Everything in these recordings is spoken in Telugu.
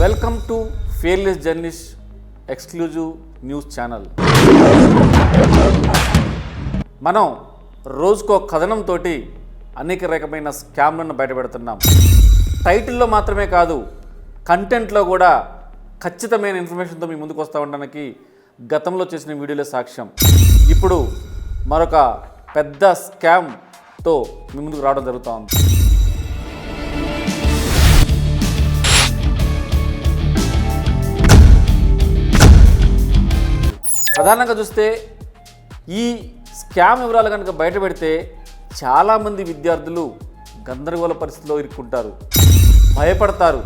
Welcome to fearless journeys exclusive news channel. మనం రోజుకో కథనంతో అనేక రకమైన స్కామ్లను బయటపెడుతున్నాం. టైటిల్లో మాత్రమే కాదు కంటెంట్లో కూడా ఖచ్చితమైన ఇన్ఫర్మేషన్తో మీ ముందుకు వస్తూ ఉండడానికి గతంలో చేసిన వీడియోలే సాక్ష్యం. ఇప్పుడు మరొక పెద్ద స్కామ్తో మీ ముందుకు రావడం జరుగుతూ ఉంది. ప్రధానంగా చూస్తే ఈ స్కామ్ వివరాలు కనుక బయట పెడితే చాలామంది విద్యార్థులు గందరగోళ పరిస్థితిలో ఇరుక్కుంటారు. భయపడతారు.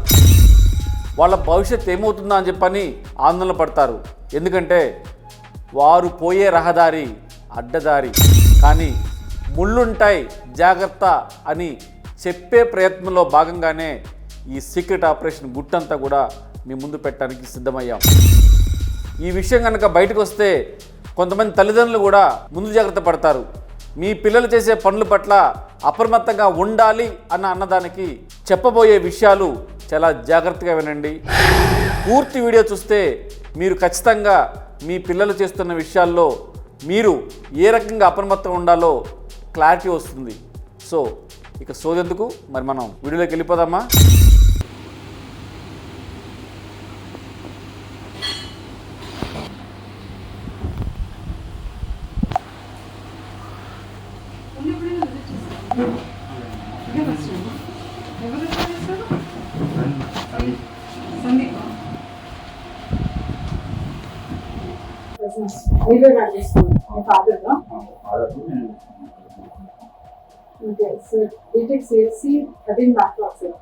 వాళ్ళ భవిష్యత్తు ఏమవుతుందా అని చెప్పని ఆందోళన పడతారు. ఎందుకంటే వారు పోయే రహదారి అడ్డదారి. కానీ ముళ్ళుంటాయి జాగ్రత్త అని చెప్పే ప్రయత్నంలో భాగంగానే ఈ సీక్రెట్ ఆపరేషన్ గుట్టంతా కూడా మీ ముందు పెట్టడానికి సిద్ధమయ్యాం. ఈ విషయం కనుక బయటకు వస్తే కొంతమంది తల్లిదండ్రులు కూడా ముందు జాగ్రత్త పడతారు. మీ పిల్లలు చేసే పనుల పట్ల అప్రమత్తంగా ఉండాలి అన్న అన్నదానికి చెప్పబోయే విషయాలు చాలా జాగ్రత్తగా వినండి. పూర్తి వీడియో చూస్తే మీరు ఖచ్చితంగా మీ పిల్లలు చేస్తున్న విషయాల్లో మీరు ఏ రకంగా అప్రమత్తంగా ఉండాలో క్లారిటీ వస్తుంది. సో ఇక సోదెందుకు మరి మనం వీడియోలోకి వెళ్ళిపోదామా? మీరే రన్ చేస్తున్నారు. మీ father okay sir BTech CSC thirteen backlog sir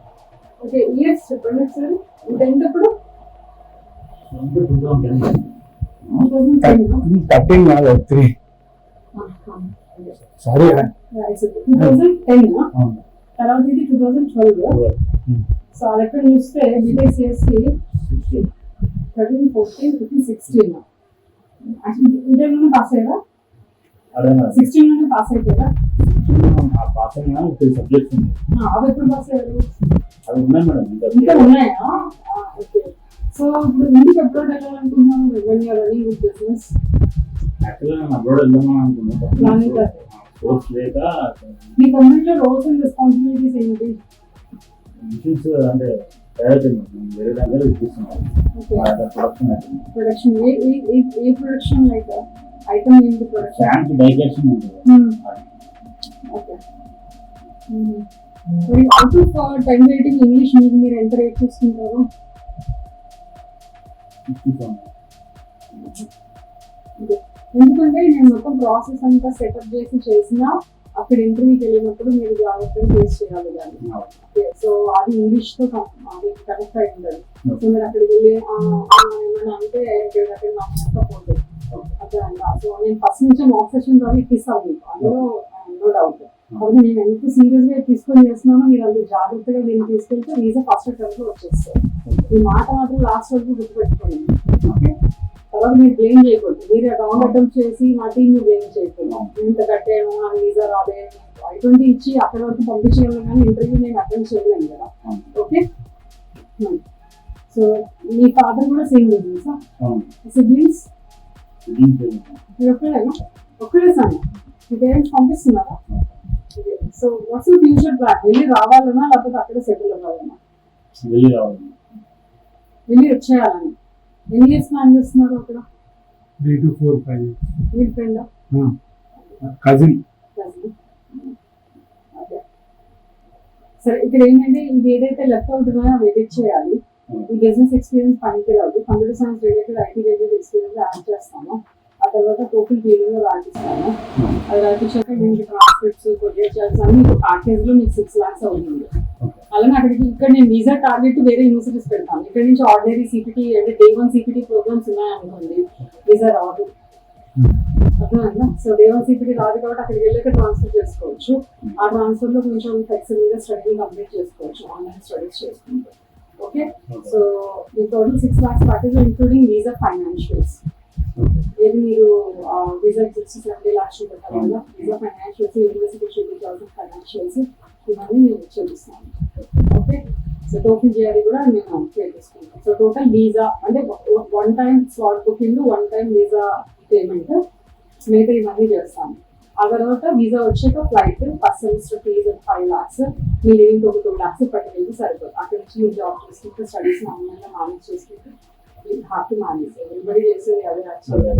okay years చెప్పండి సార్ టెన్త్ టెన్ థర్టీన్ కాదు three sorry two thousand ten తర్వాత ఇది టూ థౌసండ్ ట్వెల్వ్ సో అది ఎక్కడ చూస్తే BTech CSC thirteen fourteen fifteen sixteen ఇంటర్లోనే pass అయ్యారా సిక్స్టీన్లోనే పాస్ అయిపోయారా పాస్ అయినా త్రీ సబ్జెక్ట్స్ అవి ఎప్పుడు పాస్ అయ్యారు? అది ఉన్నాయి మేడం ఇంకా ఉన్నాయా? సో ఇప్పుడు ఎందుకు అప్లోడ్ వెళ్ళాలనుకుంటున్నాను when you're running with business యాక్చువల్గా నేను అబ్రాడ్ వెళ్దామని Planning అనుకున్నాను కాదు. కోర్స్ లేక మీ కంపెనీలో రోల్స్ అండ్ రెస్పాన్సిబిలిటీస్ ఏంటి? అంటే ప్రొడక్షన్ ఏ ప్రొడక్షన్ లైక్ ఐటమ్ ఏంటి ప్రొడక్షన్. ఓకే మరి out of ten rating English మీకు మీరు ఎంత రేట్ చూసుకుంటారు. ఎందుకంటే నేను మొత్తం ప్రాసెస్ అంతా సెటప్ చేసి చేసినా అక్కడ ఇంటర్వ్యూకి వెళ్ళినప్పుడు మీరు జాగ్రత్తగా ఫేస్ చేయాలి దాన్ని సో అది ఇంగ్లీష్తో అది కనెక్ట్ అయి ఉండదు సో మీరు అక్కడికి వెళ్ళి ఏమైనా అంటే దగ్గర నాకు నచ్చకపోతే అదే అంట. సో నేను ఫస్ట్ నుంచి మాక్ సెషన్ ద్వారా ఇప్పిస్తాను మీకు అందులో నో డౌట్ కాబట్టి నేను ఎంత సీరియస్గా తీసుకొని చేస్తున్నానో మీరు అంత జాగ్రత్తగా దీన్ని తీసుకెళ్తే వీసా ఫస్ట్ అటెంప్ట్లో వచ్చేస్తారు ఈ మాట మాత్రం లాస్ట్ వరకు గుర్తుపెట్టుకోండి. ఓకే తర్వాత మీరు బ్లేమ్ చేయకూడదు. మీరు రౌండ్ అటెంప్ట్ చేసి మా టీం ని బ్లేమ్ చేయకూడదు. ఇంత కట్టాను ఆ వీసా రాదే అటువంటి ఇచ్చి అక్కడ వరకు పంపించగలను కానీ ఇంటర్వ్యూ నేను అటెండ్ చేయలేను కదా. ఓకే సో మీ ఫాదర్ కూడా సేమ్ బిజినెస్ సిబ్లింగ్స్ ఒక్కడేనా ఒక్కడే సార్ మీ పేరెంట్స్ పంపిస్తున్నారా? సో వాట్స్ ఫ్యూచర్ ప్లాన్ వెళ్ళి రావాలన్నా లేకపోతే అక్కడ సెటిల్ అవ్వాలన్నా? వెళ్ళి రావాలి. వెళ్ళి వచ్చేయాలని ఎన్ని ఇయర్స్ ప్లాన్ చేస్తున్నారు అక్కడ? త్రీ టు ఫోర్ ఫైవ్ మీరు ఫ్రెండ్ కజిన్ సరే ఇక్కడ ఏంటంటే ఇది ఏదైతే లెఫ్ట్ ఉన్నాయో అవి ఎడిట్ చేయాలి. ఈ బిజినెస్ ఎక్స్పీరియన్స్ పనికి రాదు computer science related IT related experience add చేస్తాను ఆ తర్వాత టోటల్ టీవీలో రాపిస్తాను అది రాపించాక దీనికి ట్రాన్స్క్రిప్ట్స్ కొరియర్ అన్ని మీకు ప్యాకేజ్లో మీకు సిక్స్ లాక్స్ అవుతుంది. అలానే అక్కడికి ఇక్కడ నేను వీసా టార్గెట్ వేరే యూనివర్సిటీస్ పెడతాను. ఇక్కడ నుంచి ఆర్డినరీ సిపిటి అంటే డే వన్ సిపిటి ప్రోగ్రామ్స్ ఉన్నాయనుకోండి వీసా రాదు. సో డే వన్ సిపిటి రాదు కాబట్టి అక్కడికి వెళ్ళాక ట్రాన్స్ఫర్ చేసుకోవచ్చు. ఆ ట్రాన్స్ఫర్లో కొంచెం ఫ్లెక్సిబుల్గా స్టడీ కంప్లీట్ చేసుకోవచ్చు ఆన్లైన్ స్టడీస్ చేసుకుంటూ. ఓకే సో ఈ total six lakhs package including visa financials ఏది మీరు వీసా సిక్స్ సెవెంటీ లాక్స్ పెట్టాలి visa financials university thousand financials ఇవన్నీ నేను చెల్లిస్తాను ఓకే సో టోఫీ జిఆర్ఈ కూడా నేను పే చేసుకుంటాను సో టోటల్ వీసా అంటే one time slot booking one time visa payment మిగతా ఇవన్నీ చేస్తాను ఆ తర్వాత వీసా వచ్చాక flight first semester fees five lakhs మీ లివింగ్ ఒక టూ లాక్స్ పట్టుకెళ్ళి సరిపోతుంది అక్కడ నుంచి మీరు జాబ్ చేసుకుంటే స్టడీస్ ఆన్లైన్లో మేనేజ్ చేసుకుంటే హ్యాపీ మేనేజ్ ఎవరిబడి చేసేది అదే యాక్చువల్గా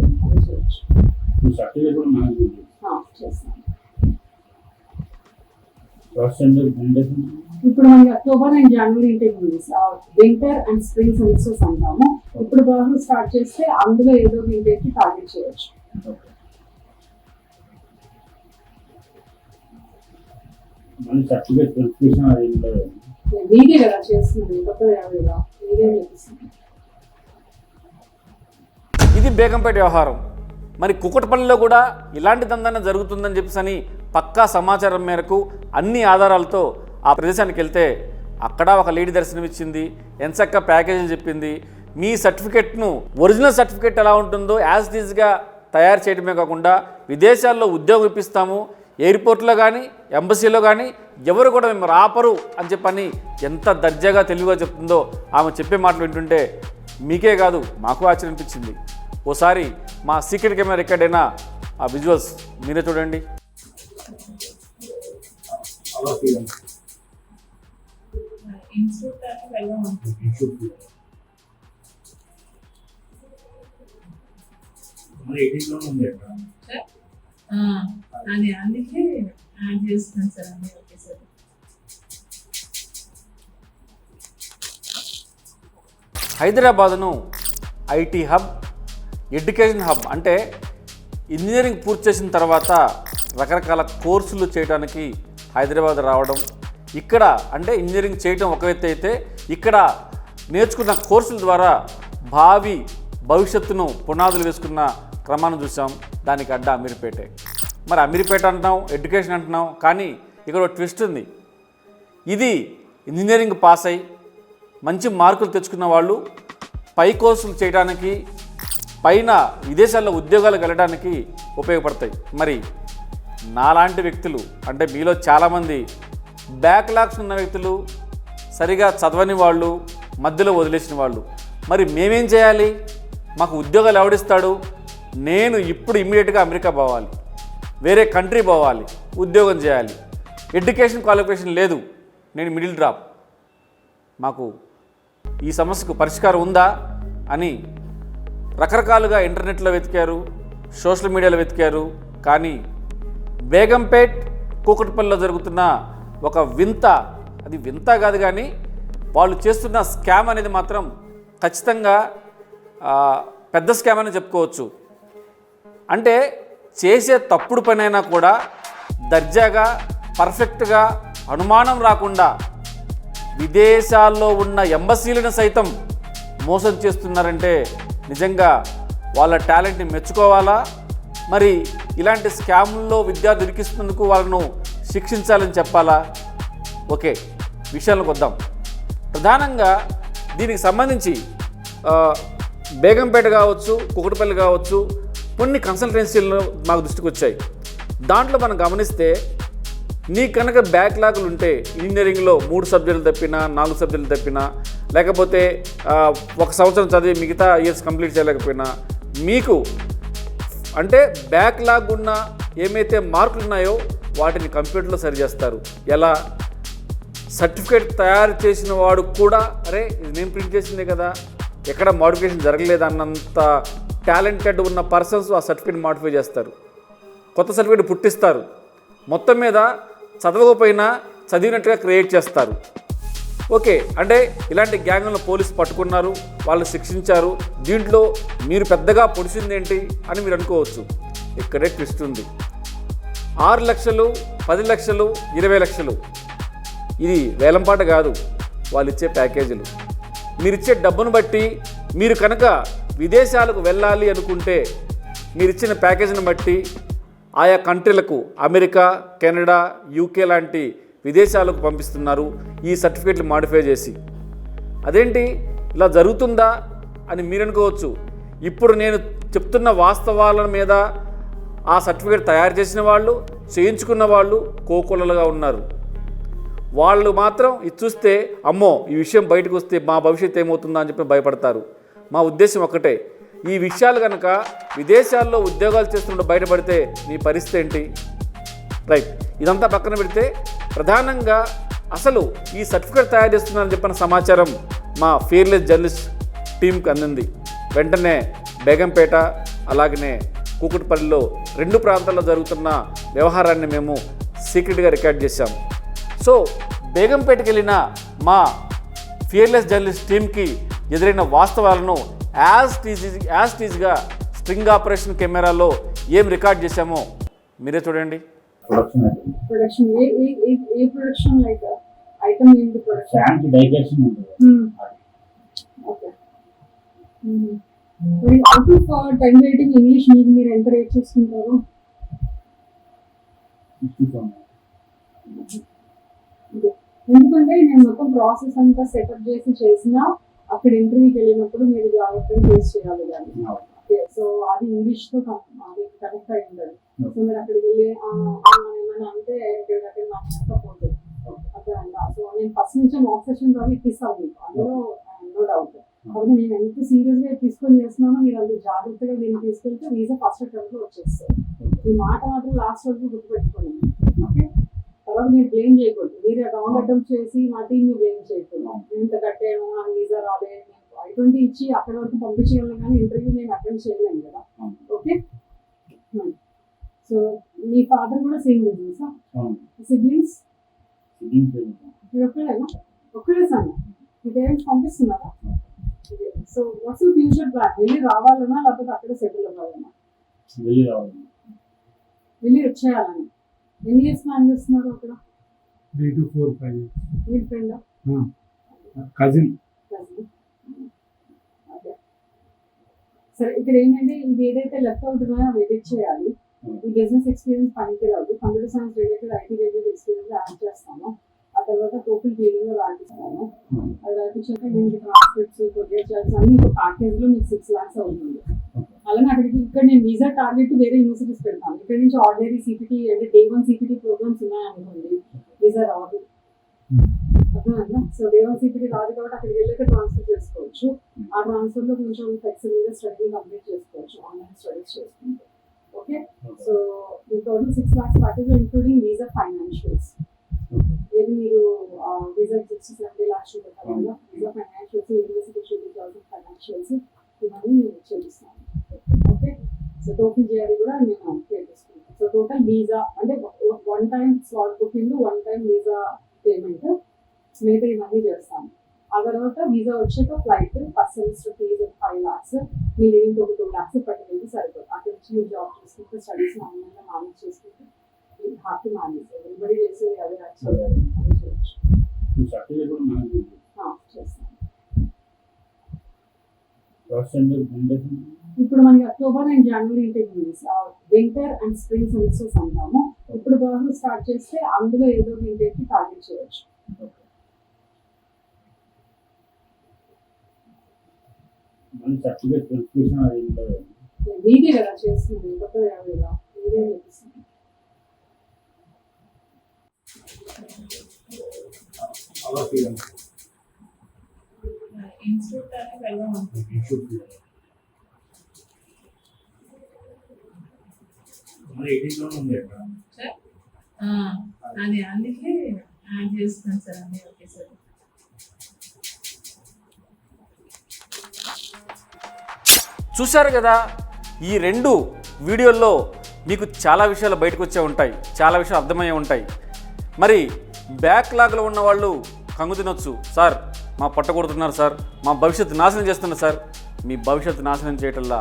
చేస్తాను ఇప్పుడు మనకి అక్టోబర్ అండ్ జనవరి ఇంటేక్ ఉంది వింటర్ అండ్ స్ప్రింగ్ సెమిస్టర్స్ అంటాము ఇప్పుడు బాగా స్టార్ట్ చేస్తే అందులో ఏదో ఒక ఇంటేక్కి టార్గెట్ చేయొచ్చు. కదా కాదు ఇది బేగంపేట వ్యవహారం. మరి కుకటపల్లిలో కూడా ఇలాంటి దందన జరుగుతుందని చెప్పేసి అని పక్కా సమాచారం మేరకు అన్ని ఆధారాలతో ఆ ప్రదేశానికి వెళ్తే అక్కడ ఒక లేడీ దర్శనమిచ్చింది ఎంచక్క ప్యాకేజీలు చెప్పింది. మీ సర్టిఫికెట్ను ఒరిజినల్ సర్టిఫికెట్ ఎలా ఉంటుందో యాజ్ టీజ్గా తయారు చేయడమే కాకుండా విదేశాల్లో ఉద్యోగం ఇప్పిస్తాము ఎయిర్పోర్ట్లో కానీ ఎంబసీలో కానీ ఎవరు కూడా మేము రాపరు అని చెప్పని ఎంత దర్జాగా తెలివిగా చెప్తుందో ఆమె చెప్పే మాటలు వింటుంటే మీకే కాదు మాకు ఆశ్చర్యం అనిపించింది ఓసారి మా సీక్రెట్ కెమెరా రికార్డ్ అయిన ఆ విజువల్స్ మీరే చూడండి. అది అందుకే యాడ్ చేస్తున్నాను సార్ అన్నీ సార్ హైదరాబాద్ను ఐటీ హబ్ ఎడ్యుకేషన్ హబ్ అంటే ఇంజనీరింగ్ పూర్తి చేసిన తర్వాత రకరకాల కోర్సులు చేయడానికి హైదరాబాద్ రావడం ఇక్కడ అంటే ఇంజనీరింగ్ చేయడం ఒక వ్యక్తి అయితే ఇక్కడ నేర్చుకున్న కోర్సుల ద్వారా భావి భవిష్యత్తును పునాదులు వేసుకున్న క్రమాన్ని చూసాం. దానికి అడ్డ అమీర్పేటే. మరి అమీర్పేట అంటున్నాం ఎడ్యుకేషన్ అంటున్నాం కానీ ఇక్కడ ఒక ట్విస్ట్ ఉంది. ఇది ఇంజనీరింగ్ పాస్ అయి మంచి మార్కులు తెచ్చుకున్న వాళ్ళు పై కోర్సులు చేయడానికి పైన విదేశాల్లో ఉద్యోగాలకు వెళ్ళడానికి ఉపయోగపడతాయి. మరి నాలాంటి వ్యక్తులు అంటే మీలో చాలామంది బ్యాక్లాగ్స్ ఉన్న వ్యక్తులు సరిగా చదవని వాళ్ళు మధ్యలో వదిలేసిన వాళ్ళు. మరి మేమేం చేయాలి? మాకు ఉద్యోగాలు ఎవడిస్తాడు? నేను ఇప్పుడు ఇమ్మీడియట్గా అమెరికా పోవాలి. వేరే కంట్రీ పోవాలి. ఉద్యోగం చేయాలి. ఎడ్యుకేషన్ క్వాలిఫికేషన్ లేదు. నేను మిడిల్ డ్రాప్. మాకు ఈ సమస్యకు పరిష్కారం ఉందా అని రకరకాలుగా ఇంటర్నెట్లో వెతికారు సోషల్ మీడియాలో వెతికారు కానీ బేగంపేట్ కూకట్పల్లిలో జరుగుతున్న ఒక వింత అది వింత కాదు కానీ వాళ్ళు చేస్తున్న స్కామ్ అనేది మాత్రం ఖచ్చితంగా పెద్ద స్కామ్ అని చెప్పుకోవచ్చు. అంటే చేసే తప్పుడు పనైనా కూడా దర్జాగా పర్ఫెక్ట్గా అనుమానం రాకుండా విదేశాల్లో ఉన్న ఎంబసీలను సైతం మోసం చేస్తున్నారంటే నిజంగా వాళ్ళ టాలెంట్ని మెచ్చుకోవాలా? మరి ఇలాంటి స్కాముల్లో విద్యార్థులు ఇరికిస్తున్నందుకు వాళ్ళను శిక్షించాలని చెప్పాలా? ఓకే విషయాలకు వద్దాం. ప్రధానంగా దీనికి సంబంధించి బేగంపేట కావచ్చు కుకటపల్లి కావచ్చు కొన్ని కన్సల్టెన్సీలు మాకు దృష్టికి వచ్చాయి దాంట్లో మనం గమనిస్తే నీ కనుక బ్యాక్లాగులు ఉంటే ఇంజనీరింగ్లో మూడు సబ్జెక్టులు తప్పినా నాలుగు సబ్జెక్టులు తప్పినా లేకపోతే ఒక సంవత్సరం చదివి మిగతా ఇయర్స్ కంప్లీట్ చేయలేకపోయినా మీకు అంటే బ్యాక్లాగ్ ఉన్న ఏమైతే మార్కులు ఉన్నాయో వాటిని కంప్యూటర్లో సరి చేస్తారు. ఎలా? సర్టిఫికేట్ తయారు చేసిన వాడు కూడా అరే ఇది నేను ప్రింట్ చేసిందే కదా ఎక్కడ మోడిఫికేషన్ జరగలేదు అన్నంత టాలెంటెడ్ ఉన్న పర్సన్స్ ఆ సర్టిఫికేట్ మాడిఫై చేస్తారు. కొత్త సర్టిఫికేట్ పుట్టిస్తారు. మొత్తం మీద చదవకపోయినా చదివినట్టుగా క్రియేట్ చేస్తారు. ఓకే అంటే ఇలాంటి గ్యాంగ్లను పోలీసు పట్టుకున్నారు వాళ్ళు శిక్షించారు. దీంట్లో మీరు పెద్దగా పొడిసిందేంటి అని మీరు అనుకోవచ్చు. ఇక్కడే ట్విస్ట్ ఉంది. ఆరు లక్షలు పది లక్షలు ఇరవై లక్షలు. ఇది వేలంపాట కాదు. వాళ్ళు ఇచ్చే ప్యాకేజీలు. మీరు ఇచ్చే డబ్బును బట్టి మీరు కనుక విదేశాలకు వెళ్ళాలి అనుకుంటే మీరు ఇచ్చిన ప్యాకేజీని బట్టి ఆయా కంట్రీలకు అమెరికా కెనడా యూకే లాంటి విదేశాలకు పంపిస్తున్నారు ఈ సర్టిఫికేట్లు మాడిఫై చేసి. అదేంటి? ఇలా జరుగుతుందా అని మీరు అనుకోవచ్చు ఇప్పుడు నేను చెప్తున్న వాస్తవాల మీద ఆ సర్టిఫికేట్ తయారు చేసిన వాళ్ళు చేయించుకున్న వాళ్ళు కోకొల్లలుగా ఉన్నారు. వాళ్ళు మాత్రం ఇది చూస్తే అమ్మో ఈ విషయం బయటకు వస్తే మా భవిష్యత్తు ఏమవుతుందా అని చెప్పి భయపడతారు. మా ఉద్దేశం ఒక్కటే. ఈ విషయాలు కనుక విదేశాల్లో ఉద్యోగాలు చేస్తున్నప్పుడు బయటపడితే నీ పరిస్థితి ఏంటి? రైట్. ఇదంతా పక్కన పెడితే ప్రధానంగా అసలు ఈ సర్టిఫికేట్ తయారు చేస్తున్నారని చెప్పిన సమాచారం మా ఫియర్లెస్ జర్నలిస్ట్ టీంకి అందింది. వెంటనే బేగంపేట అలాగనే కూకుట్పల్లిలో రెండు ప్రాంతాల్లో జరుగుతున్న వ్యవహారాన్ని మేము సీక్రెట్గా రికార్డ్ చేశాం. సో బేగంపేటకి వెళ్ళిన మా ఫియర్లెస్ జర్నలిస్ట్ టీంకి ఎదురైన వాస్తవాలను యాజ్ టీజ్ యాజ్ టీజ్గా స్ట్రింగ్ ఆపరేషన్ కెమెరాలో ఏం రికార్డ్ చేశామో మీరే చూడండి. ప్రొడక్షన్ ఏ ఏ ఏ- ఏ ప్రొడక్షన్ లైక్ ఐటమ్ ఏంటి ప్రొడక్షన్ ఫ్యాన్స్ డైజెషన్. అది. ఓకే మరి out of ten rating English మీకు మీరు ఎంత రేట్ చేసుకుంటారు 64. Okay. ఎందుకంటే నేను మొత్తం ప్రాసెస్ అంతా సెటప్ చేసి చేసిన అక్కడ ఇంటర్వ్యూకి వెళ్ళినప్పుడు మీరు జాగ్రత్తగా ఫేస్ చేయాలి దాన్ని అవును. ఓకే సో అది ఇంగ్లీష్తో కనెక్ట్ అయి ఉండదు Okay. సో మీరు అక్కడికి వెళ్ళి ఏమైనా అంటే ఇక్కడ నాకు పోతుంది అండి సో నేను ఫస్ట్ నుంచి ఆబ్సెషన్ ద్వారా ఇప్పిస్తాను మీకు. అందులో నో డౌట్ కాబట్టి నేను ఎంత సీరియస్గా తీసుకొని చేస్తున్నానో మీరు అంత జాగ్రత్తగా దీన్ని తీసుకెళ్తే వీసా ఫస్ట్ అటెంప్ట్లో వచ్చేస్తుంది ఈ మాట మాత్రం లాస్ట్ వరకు గుర్తుపెట్టుకోండి. ఓకే తర్వాత మీరు బ్లేమ్ చేయకూడదు. మీరు రాంగ్ అటెంప్ట్ చేసి మా టీం ని బ్లేమ్ చేయకూడదు. ఇంత కట్టాను నాకు వీసా రాలేదు ఐ ట్వంటీ ఇచ్చి అక్కడ వరకు పంపించగలను కానీ ఇంటర్వ్యూ నేను అటెండ్ చేయలేను కదా. సో మీ ఫాదర్ కూడా సేమ్ బిజినెస్. సిబ్లింగ్స్. మీరు ఒక్కరేనా? ఒక్కరే సన్న మీ పేరెంట్స్ పంపిస్తున్నారా? సో వాట్స్ ఫ్యూచర్ ప్లాన్ వెళ్ళి రావాలనా లేకపోతే అక్కడ సెటిల్ అవ్వాలనా వెళ్ళి రావాలి. వెళ్ళి వచ్చేయాలని. ఎన్ని ఇయర్స్ ప్లాన్ చేస్తున్నారు అక్కడ? త్రీ టు ఫోర్ ఫైవ్ మీ ఫ్రెండ్ కజిన్ సరే ఇక్కడ ఏంటంటే ఇది ఏదైతే లెఫ్ట్ అవుట్ ఉన్నాయో అవి ఎడిట్ చేయాలి. ఈ బిజినెస్ ఎక్స్పీరియన్స్ పనికి రాదు computer science related IT related experience add చేస్తాను ఆ తర్వాత టోటల్ క్లియరింగ్లో రాపిస్తాను అది రాపించాక దీనికి ట్రాన్స్క్రిప్ట్స్ కొరియర్ చార్జెస్ అన్ని ఒక ప్యాకేజ్లో మీకు సిక్స్ లాక్స్ అవుతుంది. అలానే అక్కడికి ఇక్కడ నేను వీసా టార్గెట్ వేరే యూనివర్సిటీస్ పెడతాను. ఇక్కడ నుంచి ఆర్డినరీ సిపిటీ అంటే డే వన్ సిపిటీ ప్రోగ్రామ్స్ ఉన్నాయనుకోండి వీసా రాదు. సో డే వన్ సిపిటీ రాదు కాబట్టి అక్కడికి వెళ్ళాక ట్రాన్స్ఫర్ చేసుకోవచ్చు. ఆ ట్రాన్స్ఫర్లో కొంచెం ఫ్లెక్సిబుల్గా స్టడీ కంప్లీట్ చేసుకోవచ్చు. ఆన్లైన్ స్టడీస్ చేసుకుంటే. ఓకే సో ఈ total six lakhs package including visa financials ఏది మీరు visa sixty seventy lakhs visa financials university చూపించాల్సిన ఫైనాన్షియల్స్ ఇవన్నీ నేను చేపిస్తాను ఓకే సో టోకెన్ చేయాలి కూడా నేను పే చేసుకుంటాను. సో టోటల్ వీసా అంటే one time slot booking one time visa payment మిగతా ఇవన్నీ చేస్తాను. ఆ తర్వాత వీసా వచ్చాక flight first semester fees five lakhs మీ లివింగ్ ఒక టూ లాక్స్ పట్టుకెళ్తే సరిపోతుంది అక్కడ నుంచి మీరు జాబ్ చేసుకుంటే స్టడీస్ ఆన్లైన్లో మేనేజ్ చేసుకుంటే మీరు హ్యాపీ మేనేజ్ ఎవరిబడి చేసేది అదే యాక్చువల్గా అదే చేయొచ్చు. చేస్తాను. ఇప్పుడు మనకి October and January interviews winter and spring semesters అంటాము. ఇప్పుడు బాగా స్టార్ట్ చేస్తే అందులో ఏదో ఇంటర్కి టార్గెట్ చేయొచ్చు. మళ్ళీ సర్టిఫికేట్ వెరిఫికేషన్ అది ఉంటుంది మీదే కదా చేస్తుంది కొత్తగా కాదు కదా. మీదే ఆ, అది అందుకే యాడ్ చేస్తాను సార్ అన్నీ ఓకే సార్ చూశారు కదా ఈ రెండు వీడియోల్లో మీకు చాలా విషయాలు బయటకు వచ్చే ఉంటాయి చాలా విషయాలు అర్థమయ్యే ఉంటాయి. మరి బ్యాక్లాగ్లో ఉన్న వాళ్ళు కంగు తినొచ్చు. సార్ మా పట్టకూడుతున్నారు సార్ మా భవిష్యత్తు నాశనం చేస్తున్నారు సార్. మీ భవిష్యత్తు నాశనం చేయటంలా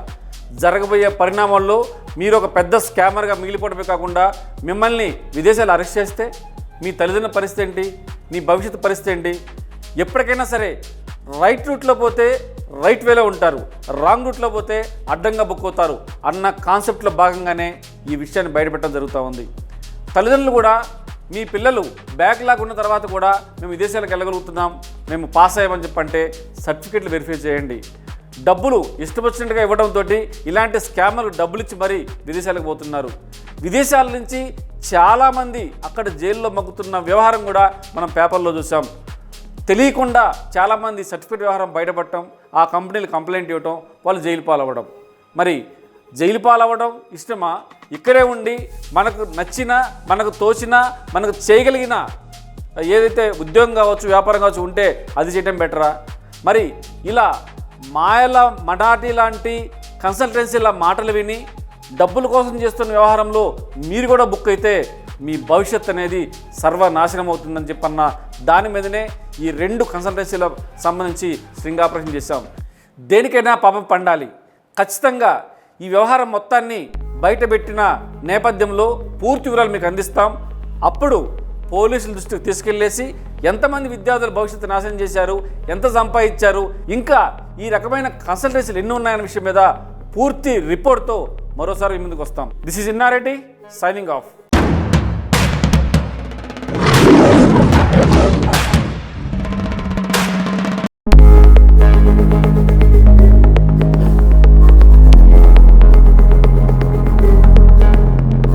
జరగబోయే పరిణామాల్లో మీరు ఒక పెద్ద స్కామర్గా మిగిలిపోవడమే కాకుండా మిమ్మల్ని విదేశాలు అరెస్ట్ చేస్తే మీ తల్లిదండ్రుల పరిస్థితి ఏంటి మీ భవిష్యత్తు పరిస్థితి ఏంటి? ఎప్పటికైనా సరే రైట్ రూట్లో పోతే రైట్ వేలో ఉంటారు. రాంగ్ రూట్లో పోతే అడ్డంగా బుక్ అవుతారు. అన్న కాన్సెప్ట్లో భాగంగానే ఈ విషయాన్ని బయటపెట్టడం జరుగుతూ ఉంది. తల్లిదండ్రులు కూడా మీ పిల్లలు బ్యాక్లాగ్ ఉన్న తర్వాత కూడా మేము విదేశాలకు వెళ్ళగలుగుతున్నాం. మేము పాస్ అయ్యామని చెప్పంటే సర్టిఫికెట్లు వెరిఫై చేయండి. డబ్బులు ఇష్టమొచ్చినట్టుగా ఇవ్వడంతో ఇలాంటి స్కామర్లు డబ్బులు ఇచ్చి మరీ విదేశాలకు పోతున్నారు. విదేశాల నుంచి చాలామంది అక్కడ జైల్లో మగ్గుతున్న వ్యవహారం కూడా మనం పేపర్లో చూసాం. తెలియకుండా చాలామంది సర్టిఫికేట్ వ్యవహారం బయటపడటం ఆ కంపెనీలు కంప్లైంట్ ఇవ్వటం వాళ్ళు జైలు పాలవ్వడం. మరి జైలు పాలవ్వడం ఇష్టమా? ఇక్కడే ఉండి మనకు నచ్చిన మనకు తోచిన మనకు చేయగలిగిన ఏదైతే ఉద్యోగం కావచ్చు వ్యాపారం కావచ్చు ఉంటే అది చేయడం బెటరా? మరి ఇలా మాయల మడాటి లాంటి కన్సల్టెన్సీల మాటలు విని డబ్బుల కోసం చేస్తున్న వ్యవహారంలో మీరు కూడా బుక్ అయితే మీ భవిష్యత్ అనేది సర్వనాశనం అవుతుందని చెప్పన్న దాని మీదనే ఈ రెండు కన్సల్టెన్సీల సంబంధించి శృంగాపరేషన్ ఆపరేషన్ చేశాం. దేనికైనా పాపం పండాలి. ఖచ్చితంగా ఈ వ్యవహారం మొత్తాన్ని బయటపెట్టిన నేపథ్యంలో పూర్తి వివరాలు మీకు అందిస్తాం. అప్పుడు పోలీసుల దృష్టికి తీసుకెళ్ళేసి ఎంతమంది విద్యార్థుల భవిష్యత్తు నాశనం చేశారు ఎంత సంపాదించారు ఇంకా ఈ రకమైన కన్సల్టెన్సీలు ఎన్ని ఉన్నాయన్న విషయం మీద పూర్తి రిపోర్ట్తో మరోసారి ముందుకు వస్తాం. This is Innareddy signing off